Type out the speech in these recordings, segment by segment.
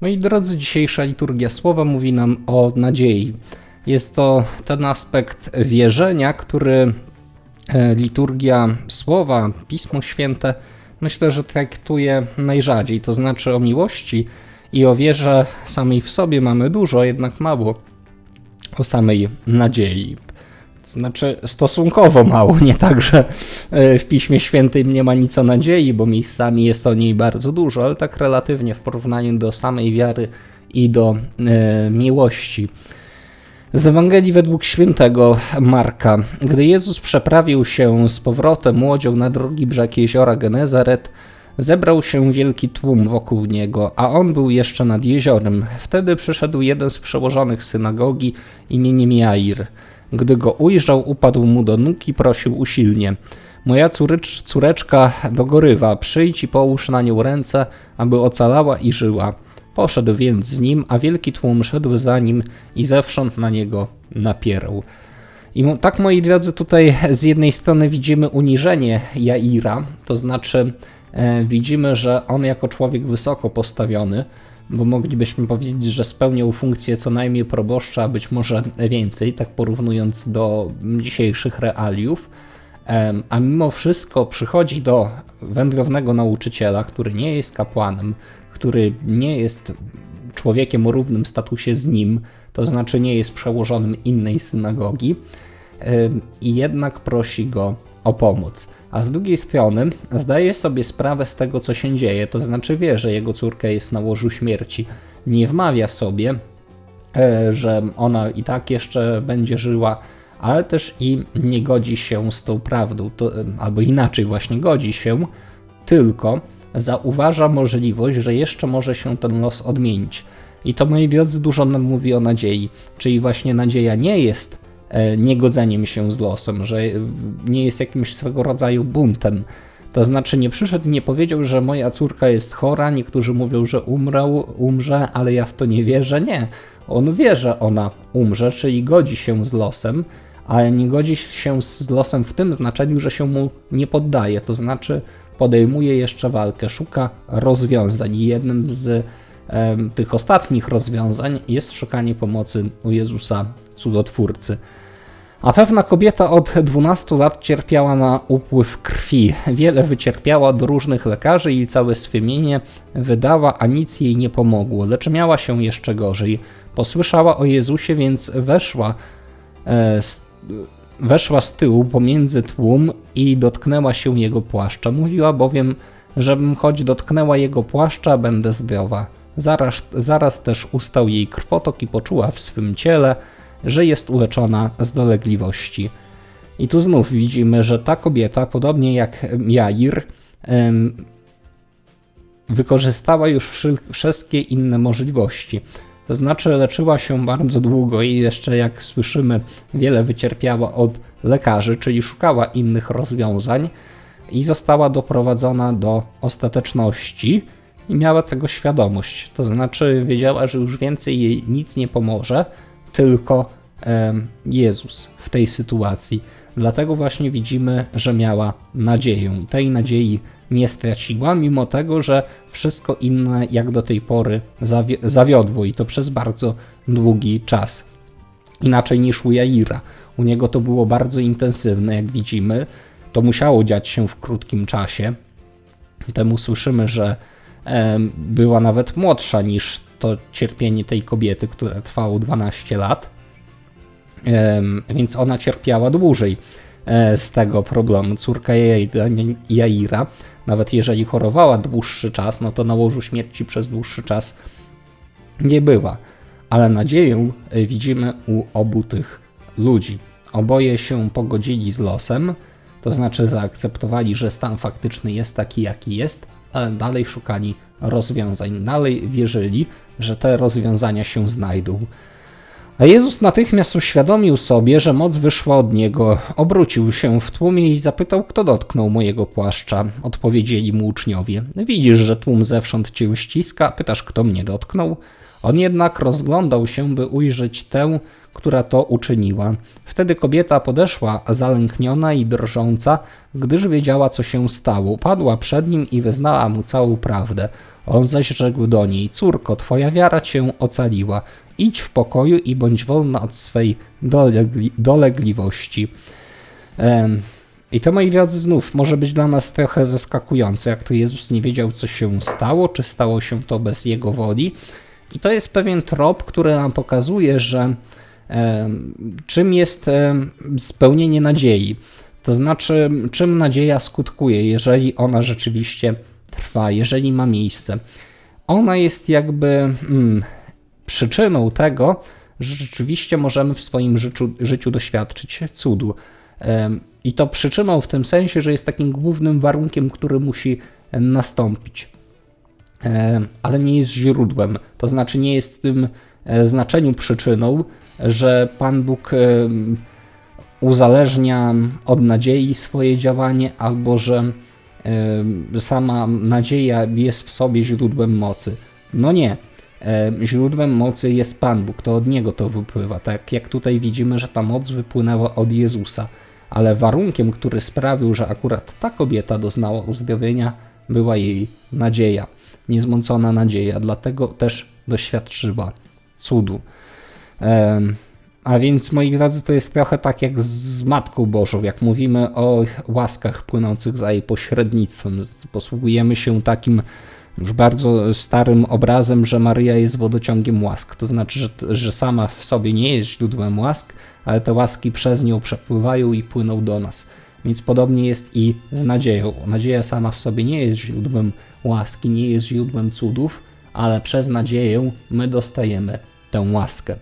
Moi drodzy, dzisiejsza liturgia słowa mówi nam o nadziei. Jest to ten aspekt wierzenia, który e, liturgia słowa, Pismo Święte, myślę, że traktuje najrzadziej. To znaczy o miłości i o wierze samej w sobie mamy dużo, jednak mało o samej nadziei. Znaczy stosunkowo mało, nie tak, że e, w Piśmie Świętym nie ma nic o nadziei, bo miejscami jest o niej bardzo dużo, ale tak relatywnie w porównaniu do samej wiary i do e, miłości. Z Ewangelii według świętego Marka. Gdy Jezus przeprawił się z powrotem łodzią na drugi brzeg jeziora Genezaret, zebrał się wielki tłum wokół niego, a on był jeszcze nad jeziorem. Wtedy przyszedł jeden z przełożonych synagogi imieniem Jair. Gdy go ujrzał, upadł mu do nóg i prosił usilnie. Moja córycz, córeczka dogorywa, przyjdź i połóż na nią ręce, aby ocalała i żyła. Poszedł więc z nim, a wielki tłum szedł za nim i zewsząd na niego napierał. I tak, moi drodzy, tutaj z jednej strony widzimy uniżenie Jaira, to znaczy e, widzimy, że on jako człowiek wysoko postawiony, bo moglibyśmy powiedzieć, że spełniał funkcję co najmniej proboszcza, a być może więcej, tak porównując do dzisiejszych realiów. A mimo wszystko przychodzi do wędrownego nauczyciela, który nie jest kapłanem, który nie jest człowiekiem o równym statusie z nim, to znaczy nie jest przełożonym innej synagogi, i jednak prosi go o pomoc. A z drugiej strony zdaje sobie sprawę z tego, co się dzieje, to znaczy wie, że jego córka jest na łożu śmierci. Nie wmawia sobie, e, że ona i tak jeszcze będzie żyła, ale też i nie godzi się z tą prawdą, to, e, albo inaczej właśnie godzi się, tylko zauważa możliwość, że jeszcze może się ten los odmienić. I to, moi drodzy, dużo nam mówi o nadziei. Czyli właśnie nadzieja nie jest niegodzeniem się z losem, że e, nie jest jakimś swego rodzaju buntem. To znaczy nie przyszedł nie powiedział, że moja córka jest chora, niektórzy mówią, że umrę, umrze, ale ja w to nie wierzę. Nie, on wie, że ona umrze, czyli godzi się z losem, ale nie godzi się z losem w tym znaczeniu, że się mu nie poddaje, to znaczy podejmuje jeszcze walkę, szuka rozwiązań jednym z tych ostatnich rozwiązań jest szukanie pomocy u Jezusa, cudotwórcy. A pewna kobieta od 12 lat cierpiała na upływ krwi. Wiele wycierpiała do różnych lekarzy i całe swe mienie wydała, a nic jej nie pomogło, lecz miała się jeszcze gorzej. Posłyszała o Jezusie, więc weszła, e, weszła z tyłu pomiędzy tłum i dotknęła się jego płaszcza. Mówiła bowiem, żebym choć dotknęła jego płaszcza, będę zdrowa. Zaraz, zaraz też ustał jej krwotok i poczuła w swym ciele, że jest uleczona z dolegliwości. I tu znów widzimy, że ta kobieta, podobnie jak Jair, wykorzystała już wszy- wszystkie inne możliwości. To znaczy, leczyła się bardzo długo i jeszcze, jak słyszymy, wiele wycierpiała od lekarzy, czyli szukała innych rozwiązań i została doprowadzona do ostateczności i miała tego świadomość. To znaczy, wiedziała, że już więcej jej nic nie pomoże, tylko Jezus w tej sytuacji. Dlatego właśnie widzimy, że miała nadzieję. Tej nadziei nie straciła, mimo tego, że wszystko inne jak do tej pory zawi- zawiodło i to przez bardzo długi czas. Inaczej niż u Jaira. U niego to było bardzo intensywne, jak widzimy. To musiało dziać się w krótkim czasie. Temu słyszymy, że była nawet młodsza niż to cierpienie tej kobiety, które trwało 12 lat. Więc ona cierpiała dłużej e, z tego problemu. Córka Jaira- Jaira, nawet jeżeli chorowała dłuższy czas, no to na łożu śmierci przez dłuższy czas nie była. Ale nadzieję e, widzimy u obu tych ludzi. Oboje się pogodzili z losem, to znaczy zaakceptowali, że stan faktyczny jest taki, jaki jest, ale dalej szukali rozwiązań, dalej wierzyli, że te rozwiązania się znajdą. A Jezus natychmiast uświadomił sobie, że moc wyszła od niego, obrócił się w tłumie i zapytał, kto dotknął mojego płaszcza. Odpowiedzieli mu uczniowie. Widzisz, że tłum zewsząd cię ściska, pytasz, kto mnie dotknął? On jednak rozglądał się, by ujrzeć tę, która to uczyniła. Wtedy kobieta podeszła, zalękniona i drżąca, gdyż wiedziała, co się stało. Padła przed nim i wyznała mu całą prawdę. On zaś rzekł do niej: Córko, twoja wiara cię ocaliła. Idź w pokoju i bądź wolna od swej dolegli dolegliwości. Em, I to, moi drodzy, znów może być dla nas trochę zaskakujące, jak to Jezus nie wiedział, co się stało, czy stało się to bez Jego woli. I to jest pewien trop, który nam pokazuje, że em, czym jest em, spełnienie nadziei. To znaczy, czym nadzieja skutkuje, jeżeli ona rzeczywiście trwa, jeżeli ma miejsce. Ona jest jakby mm, przyczyną tego, że rzeczywiście możemy w swoim życiu, życiu doświadczyć cudu. Em, I to przyczyną w tym sensie, że jest takim głównym warunkiem, który musi nastąpić. Em, Ale nie jest źródłem, to znaczy nie jest w tym e, znaczeniu przyczyną, że Pan Bóg em, uzależnia od nadziei swoje działanie, albo że sama nadzieja jest w sobie źródłem mocy. No nie. Em, Źródłem mocy jest Pan Bóg, to od Niego to wypływa. Tak jak tutaj widzimy, że ta moc wypłynęła od Jezusa, ale warunkiem, który sprawił, że akurat ta kobieta doznała uzdrowienia, była jej nadzieja, niezmącona nadzieja, dlatego też doświadczyła cudu. A więc, moi drodzy, to jest trochę tak jak z Matką Bożą, jak mówimy o łaskach płynących za jej pośrednictwem. Posługujemy się takim już bardzo starym obrazem, że Maryja jest wodociągiem łask. To znaczy, że, że sama w sobie nie jest źródłem łask, ale te łaski przez nią przepływają i płyną do nas. Więc podobnie jest i z nadzieją. Nadzieja sama w sobie nie jest źródłem łaski, nie jest źródłem cudów, ale przez nadzieję my dostajemy tę łaskę.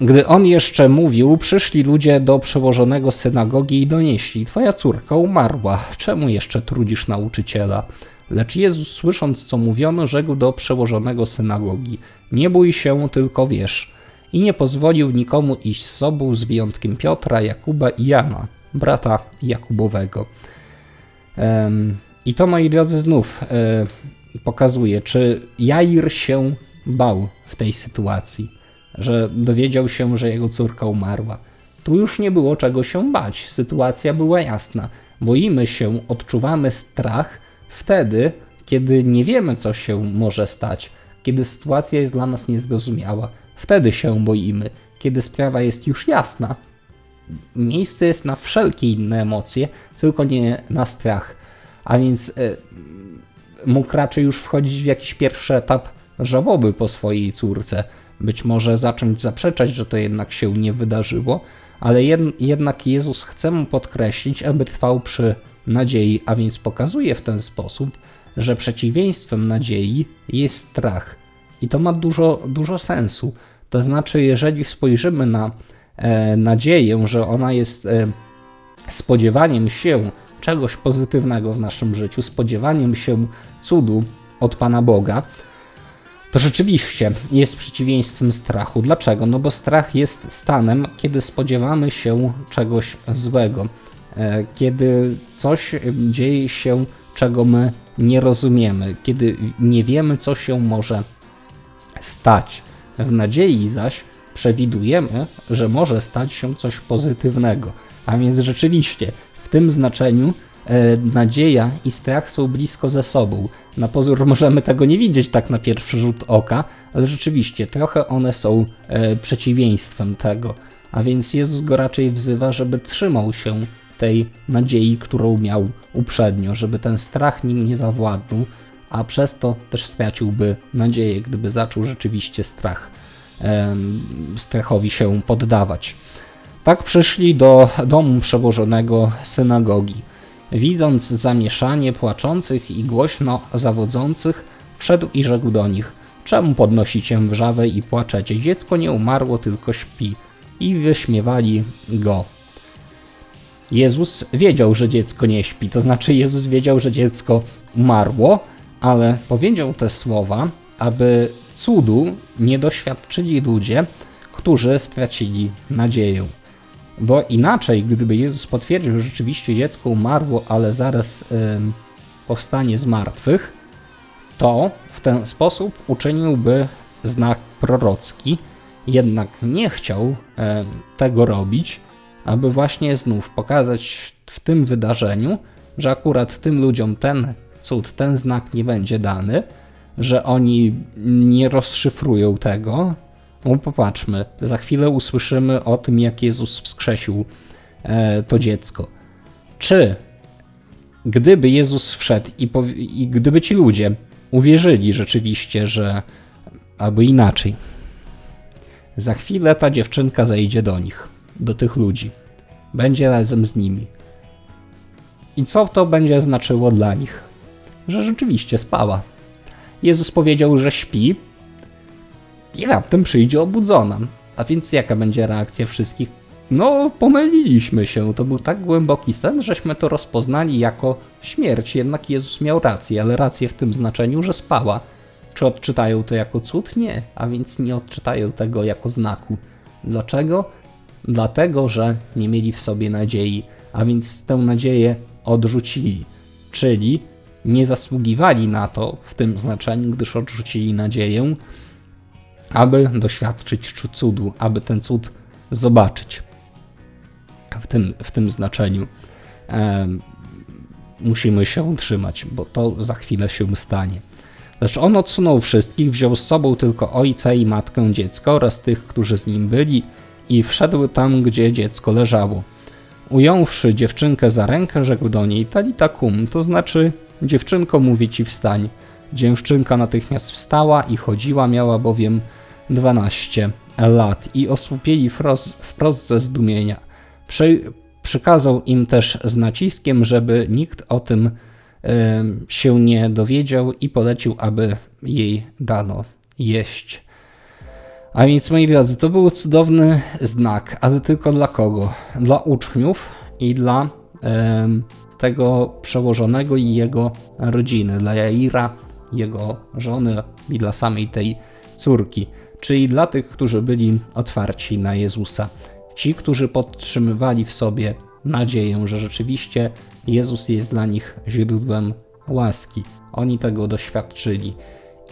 Gdy on jeszcze mówił, przyszli ludzie do przełożonego synagogi i donieśli: Twoja córka umarła, czemu jeszcze trudzisz nauczyciela? Lecz Jezus, słysząc co mówiono, rzekł do przełożonego synagogi: Nie bój się, tylko wierz. I nie pozwolił nikomu iść z sobą, z wyjątkiem Piotra, Jakuba i Jana, brata Jakubowego. I to, moi drodzy, znów e, pokazuje, czy Jair się bał w tej sytuacji, że dowiedział się, że jego córka umarła. Tu już nie było czego się bać, sytuacja była jasna. Boimy się, odczuwamy strach wtedy, kiedy nie wiemy, co się może stać, kiedy sytuacja jest dla nas niezrozumiała. Wtedy się boimy. Kiedy sprawa jest już jasna, miejsce jest na wszelkie inne emocje, tylko nie na strach. A więc e, mógł raczej już wchodzić w jakiś pierwszy etap żałoby po swojej córce. Być może zacząć zaprzeczać, że to jednak się nie wydarzyło, ale jed- jednak Jezus chce mu podkreślić, aby trwał przy nadziei, a więc pokazuje w ten sposób, że przeciwieństwem nadziei jest strach. I to ma dużo, dużo sensu. To znaczy, jeżeli spojrzymy na nadzieję, że ona jest e, spodziewaniem się czegoś pozytywnego w naszym życiu, spodziewaniem się cudu od Pana Boga, to rzeczywiście jest przeciwieństwem strachu. Dlaczego? No bo strach jest stanem, kiedy spodziewamy się czegoś złego, e, kiedy coś e, dzieje się, czego my nie rozumiemy, kiedy nie wiemy, co się może stać. W nadziei zaś przewidujemy, że może stać się coś pozytywnego. A więc rzeczywiście w tym znaczeniu e, nadzieja i strach są blisko ze sobą. Na pozór możemy tego nie widzieć tak na pierwszy rzut oka, ale rzeczywiście trochę one są e, przeciwieństwem tego. A więc Jezus go raczej wzywa, żeby trzymał się tej nadziei, którą miał uprzednio, żeby ten strach nim nie zawładnął, a przez to też straciłby nadzieję, gdyby zaczął rzeczywiście strach strachowi się poddawać. Tak przyszli do domu przełożonego synagogi. Widząc zamieszanie płaczących i głośno zawodzących, wszedł i rzekł do nich: Czemu podnosicie wrzawę i płaczecie? Dziecko nie umarło, tylko śpi. I wyśmiewali go. Jezus wiedział, że dziecko nie śpi, to znaczy Jezus wiedział, że dziecko umarło, ale powiedział te słowa, aby cudu nie doświadczyli ludzie, którzy stracili nadzieję. Bo inaczej, gdyby Jezus potwierdził, że rzeczywiście dziecko umarło, ale zaraz powstanie z martwych, to w ten sposób uczyniłby znak prorocki, jednak nie chciał tego robić, aby właśnie znów pokazać w tym wydarzeniu, że akurat tym ludziom ten cud, ten znak nie będzie dany, że oni nie rozszyfrują tego. No popatrzmy, za chwilę usłyszymy o tym, jak Jezus wskrzesił e, to dziecko. Czy gdyby Jezus wszedł i, i gdyby ci ludzie uwierzyli rzeczywiście, że albo inaczej, za chwilę ta dziewczynka zejdzie do nich, do tych ludzi, będzie razem z nimi. I co to będzie znaczyło dla nich? Że rzeczywiście spała. Jezus powiedział, że śpi i raptem przyjdzie obudzona. A więc jaka będzie reakcja wszystkich? No, pomyliliśmy się. To był tak głęboki sen, żeśmy to rozpoznali jako śmierć. Jednak Jezus miał rację, ale rację w tym znaczeniu, że spała. Czy odczytają to jako cud? Nie, a więc nie odczytają tego jako znaku. Dlaczego? Dlatego, że nie mieli w sobie nadziei, a więc tę nadzieję odrzucili. Czyli nie zasługiwali na to w tym znaczeniu, gdyż odrzucili nadzieję, aby doświadczyć cudu, aby ten cud zobaczyć. W tym, w tym znaczeniu em, musimy się utrzymać, bo to za chwilę się stanie. Lecz on odsunął wszystkich, wziął z sobą tylko ojca i matkę dziecka oraz tych, którzy z nim byli, i wszedł tam, gdzie dziecko leżało. Ująwszy dziewczynkę za rękę, rzekł do niej Talita kum, to znaczy dziewczynko mówię ci wstań. Dziewczynka natychmiast wstała i chodziła, miała bowiem 12 lat i osłupieli wprost, wprost ze zdumienia. Przy, przykazał im też z naciskiem, żeby nikt o tym em, się nie dowiedział i polecił, aby jej dano jeść. A więc, moi drodzy, to był cudowny znak, ale tylko dla kogo? Dla uczniów i dla em, tego przełożonego i jego rodziny, dla Jaira, jego żony i dla samej tej córki, czyli dla tych, którzy byli otwarci na Jezusa. Ci, którzy podtrzymywali w sobie nadzieję, że rzeczywiście Jezus jest dla nich źródłem łaski. Oni tego doświadczyli.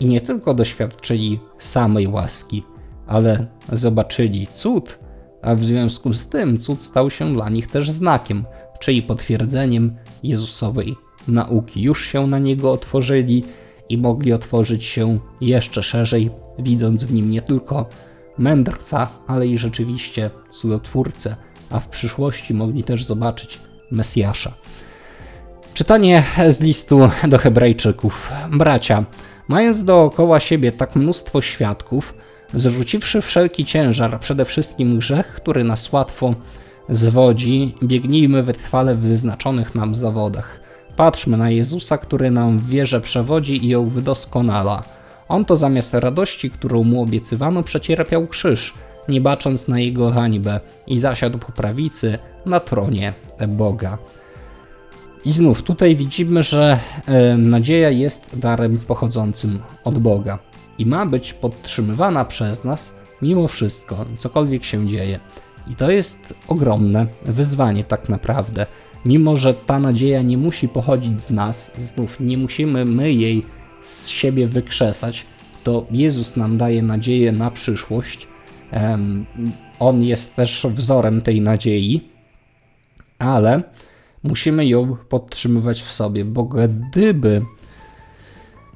I nie tylko doświadczyli samej łaski, ale zobaczyli cud, a w związku z tym cud stał się dla nich też znakiem, czyli potwierdzeniem Jezusowej nauki. Już się na niego otworzyli i mogli otworzyć się jeszcze szerzej, widząc w nim nie tylko mędrca, ale i rzeczywiście cudotwórcę, a w przyszłości mogli też zobaczyć Mesjasza. Czytanie z listu do Hebrajczyków. Bracia, mając dookoła siebie tak mnóstwo świadków, zrzuciwszy wszelki ciężar, przede wszystkim grzech, który nas łatwo zwodzi, biegnijmy wytrwale w wyznaczonych nam zawodach. Patrzmy na Jezusa, który nam w wierze przewodzi i ją wydoskonala. On to zamiast radości, którą mu obiecywano, przecierpiał krzyż, nie bacząc na jego hańbę i zasiadł po prawicy na tronie Boga. I znów tutaj widzimy, że e, nadzieja jest darem pochodzącym od Boga i ma być podtrzymywana przez nas mimo wszystko, cokolwiek się dzieje. I to jest ogromne wyzwanie, tak naprawdę. Mimo, że ta nadzieja nie musi pochodzić z nas, znów nie musimy my jej z siebie wykrzesać, to Jezus nam daje nadzieję na przyszłość. On jest też wzorem tej nadziei, ale musimy ją podtrzymywać w sobie, bo gdyby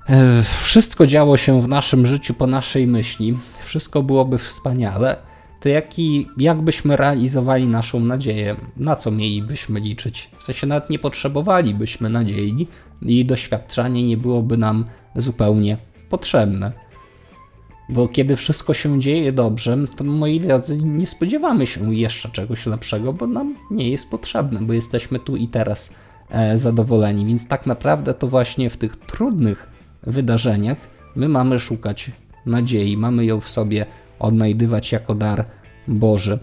e, wszystko działo się w naszym życiu po naszej myśli, wszystko byłoby wspaniale, to jaki, jak byśmy realizowali naszą nadzieję? Na co mielibyśmy liczyć? W sensie nawet nie potrzebowalibyśmy nadziei i doświadczanie nie byłoby nam zupełnie potrzebne. Bo kiedy wszystko się dzieje dobrze, to moi drodzy, nie spodziewamy się jeszcze czegoś lepszego, bo nam nie jest potrzebne, bo jesteśmy tu i teraz e, zadowoleni. Więc tak naprawdę to właśnie w tych trudnych wydarzeniach my mamy szukać nadziei, mamy ją w sobie odnajdywać jako dar Boży.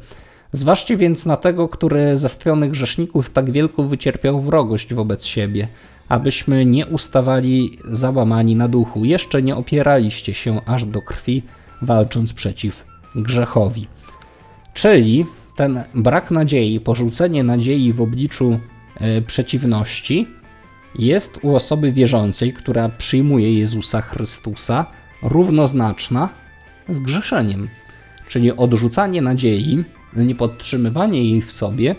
Zważcie więc na tego, który ze strony grzeszników tak wielką wycierpiał wrogość wobec siebie, abyśmy nie ustawali załamani na duchu, jeszcze nie opieraliście się aż do krwi, walcząc przeciw grzechowi. Czyli ten brak nadziei, porzucenie nadziei w obliczu e, przeciwności jest u osoby wierzącej, która przyjmuje Jezusa Chrystusa, równoznaczna z grzeszeniem. Czyli odrzucanie nadziei, niepodtrzymywanie jej w sobie,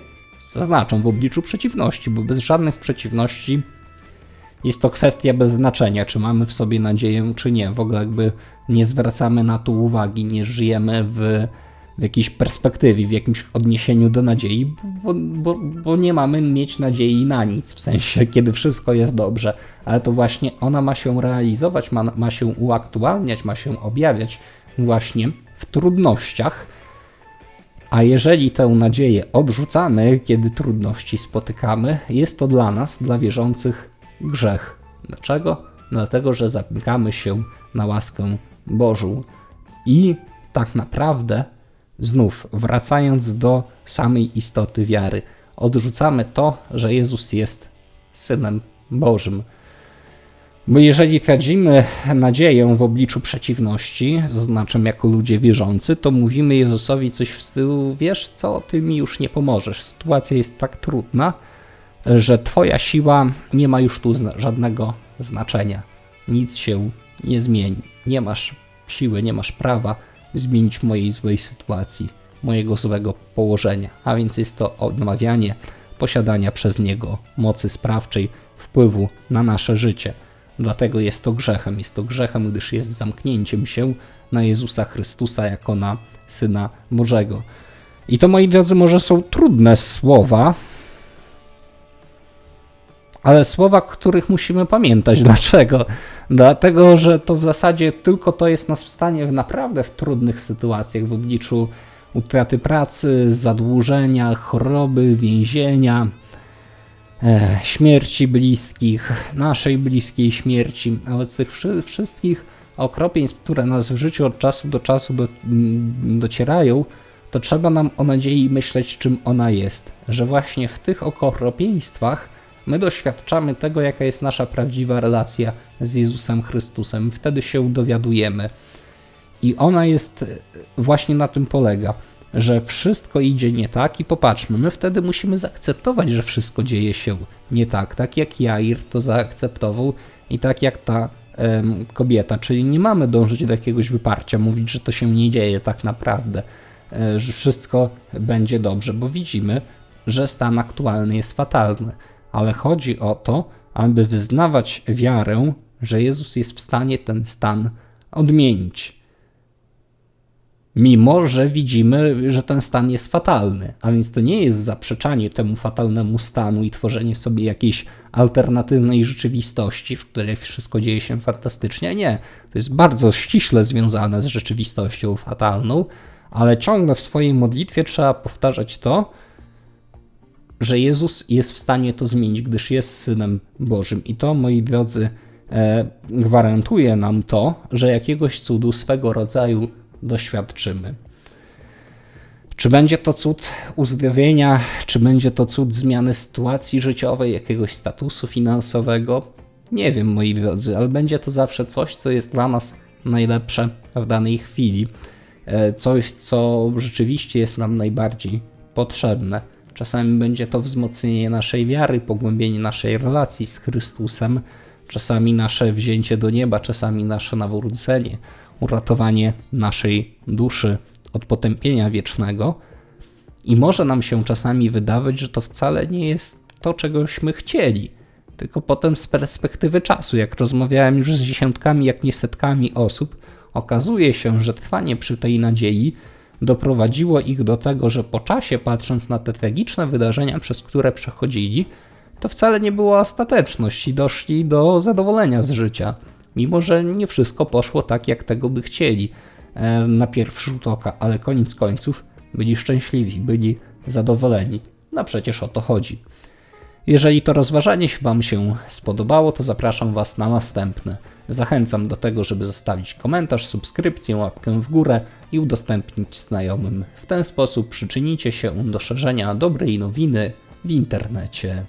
zaznaczam w obliczu przeciwności, bo bez żadnych przeciwności jest to kwestia bez znaczenia, czy mamy w sobie nadzieję, czy nie. W ogóle jakby nie zwracamy na to uwagi, nie żyjemy w, w jakiejś perspektywie, w jakimś odniesieniu do nadziei, bo, bo, bo nie mamy mieć nadziei na nic, w sensie, kiedy wszystko jest dobrze. Ale to właśnie ona ma się realizować, ma, ma się uaktualniać, ma się objawiać właśnie w trudnościach. A jeżeli tę nadzieję odrzucamy, kiedy trudności spotykamy, jest to dla nas, dla wierzących, grzech. Dlaczego? Dlatego, że zamykamy się na łaskę Bożą. I tak naprawdę, znów wracając do samej istoty wiary, odrzucamy to, że Jezus jest Synem Bożym. Bo jeżeli tracimy nadzieję w obliczu przeciwności, znaczem jako ludzie wierzący, to mówimy Jezusowi coś w stylu: Wiesz co, ty mi już nie pomożesz. Sytuacja jest tak trudna, że Twoja siła nie ma już tu żadnego znaczenia. Nic się nie zmieni. Nie masz siły, nie masz prawa zmienić mojej złej sytuacji, mojego złego położenia. A więc jest to odmawianie posiadania przez Niego mocy sprawczej, wpływu na nasze życie. Dlatego jest to grzechem. Jest to grzechem, gdyż jest zamknięciem się na Jezusa Chrystusa jako na Syna Bożego. I to, moi drodzy, może są trudne słowa, ale słowa, których musimy pamiętać. Dlaczego? Dlatego, że to w zasadzie tylko to jest nas w stanie w naprawdę w trudnych sytuacjach, w obliczu utraty pracy, zadłużenia, choroby, więzienia, e, śmierci bliskich, naszej bliskiej śmierci, ale z tych wszy- wszystkich okropieństw, które nas w życiu od czasu do czasu do, m, docierają, to trzeba nam o nadziei myśleć, czym ona jest. Że właśnie w tych okropieństwach my doświadczamy tego, jaka jest nasza prawdziwa relacja z Jezusem Chrystusem. Wtedy się dowiadujemy. I ona jest e, właśnie na tym polega, że wszystko idzie nie tak i popatrzmy, my wtedy musimy zaakceptować, że wszystko dzieje się nie tak, tak jak Jair to zaakceptował i tak jak ta kobieta, czyli nie mamy dążyć do jakiegoś wyparcia, mówić, że to się nie dzieje tak naprawdę, e, że wszystko będzie dobrze, bo widzimy, że stan aktualny jest fatalny, ale chodzi o to, aby wyznawać wiarę, że Jezus jest w stanie ten stan odmienić mimo że widzimy, że ten stan jest fatalny. A więc to nie jest zaprzeczanie temu fatalnemu stanu i tworzenie sobie jakiejś alternatywnej rzeczywistości, w której wszystko dzieje się fantastycznie. Nie, to jest bardzo ściśle związane z rzeczywistością fatalną, ale ciągle w swojej modlitwie trzeba powtarzać to, że Jezus jest w stanie to zmienić, gdyż jest Synem Bożym. I to, moi drodzy, e, gwarantuje nam to, że jakiegoś cudu swego rodzaju doświadczymy. Czy będzie to cud uzdrowienia, czy będzie to cud zmiany sytuacji życiowej, jakiegoś statusu finansowego? Nie wiem, moi drodzy, ale będzie to zawsze coś, co jest dla nas najlepsze w danej chwili. E, Coś, co rzeczywiście jest nam najbardziej potrzebne. Czasami będzie to wzmocnienie naszej wiary, pogłębienie naszej relacji z Chrystusem, czasami nasze wzięcie do nieba, czasami nasze nawrócenie, uratowanie naszej duszy od potępienia wiecznego. I może nam się czasami wydawać, że to wcale nie jest to, czegośmy chcieli, tylko potem z perspektywy czasu, jak rozmawiałem już z dziesiątkami, jak nie setkami osób, okazuje się, że trwanie przy tej nadziei doprowadziło ich do tego, że po czasie, patrząc na te tragiczne wydarzenia, przez które przechodzili, to wcale nie była ostateczność i doszli do zadowolenia z życia, mimo że nie wszystko poszło tak, jak tego by chcieli e, na pierwszy rzut oka, ale koniec końców byli szczęśliwi, byli zadowoleni. No przecież o to chodzi. Jeżeli to rozważanie Wam się spodobało, to zapraszam Was na następne. Zachęcam do tego, żeby zostawić komentarz, subskrypcję, łapkę w górę i udostępnić znajomym. W ten sposób przyczynicie się do szerzenia dobrej nowiny w internecie.